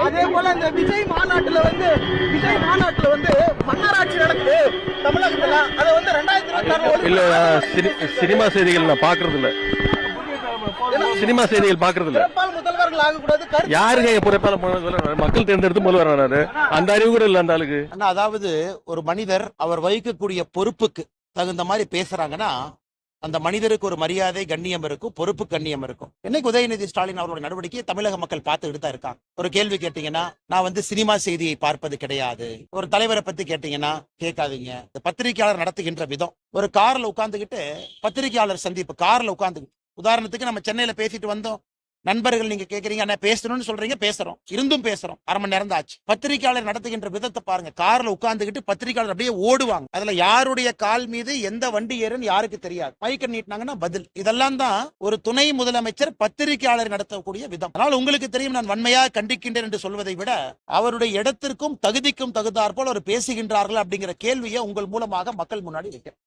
அதே போல இந்த விஜய் மாநாட்டுல வந்து விஜய் மாநாட்டுல வந்து மன்னராட்சி நடக்குது தமிழகத்துல. அதை வந்து ரெண்டாயிரத்தி இருபத்தி இல்ல சினிமா செய்திகள் நான் பாக்குறது இல்ல சினிமா செய்திகள் பாக்குறது இல்ல முதல்வர்கள் ஆகக்கூடாது யாருங்க புறப்பால மக்கள் தேர்ந்தெடுத்து முதல்வர் ஆனாரு? அந்த அறிவு கூட இல்ல அந்த ஆளுக்கு. அண்ணா அதாவது ஒரு மனிதர் அவர் வகிக்கக்கூடிய பொறுப்புக்கு தகுந்த மாதிரி பேசுறாங்கன்னா அந்த மனிதருக்கு ஒரு மரியாதை கண்ணியம் இருக்கும் பொறுப்பு கண்ணியம் இருக்கும். என்னைக்கு உதயநிதி ஸ்டாலின் அவருடைய நடவடிக்கையை தமிழக மக்கள் பார்த்துக்கிட்டு தான் இருக்காங்க? ஒரு கேள்வி கேட்டீங்கன்னா நான் வந்து சினிமா செய்தியை பார்ப்பது கிடையாது. ஒரு தலைவரை பத்தி கேட்டீங்கன்னா கேட்காதீங்க. இந்த பத்திரிகையாளர் நடத்துகின்ற விதம். ஒரு கார்ல உட்காந்துக்கிட்டு பத்திரிகையாளர் சந்திப்பு கார்ல உட்காந்து உதாரணத்துக்கு நம்ம சென்னையில பேசிட்டு வந்தோம். நண்பர்கள் நீங்க கேக்குறீங்க அண்ணா பேசணும்னு சொல்றீங்க பேசுறோம். இருந்தும் பேசுறோம். அரை மணி நேரம் தான் ஆச்சு. பத்திரிகையாளர் நடத்துகின்ற விதத்தை பாருங்க. கார்ல உட்கார்ந்துகிட்டு பத்திரிகையாளர் அப்படியே ஓடுவாங்க. அதுல யாருடைய கால் மீது எந்த வண்டி ஏறுன்னு யாருக்கு தெரியாது. மைக்க நீட்டினாங்கன்னா பதில். இதெல்லாம் தான் ஒரு துணை முதலமைச்சர் பத்திரிகையாளர் நடத்தக்கூடிய விதம். அதனால் உங்களுக்கு தெரியும் நான் வன்மையா கண்டிக்கின்றேன் என்று சொல்வதை விட அவருடைய இடத்திற்கும் தகுதிக்கும் தகுந்தாற்போல் அவர் பேசுகின்றார்கள் அப்படிங்கிற கேள்வியை உங்கள் மூலமாக மக்கள் முன்னாடி வைக்கிறேன்.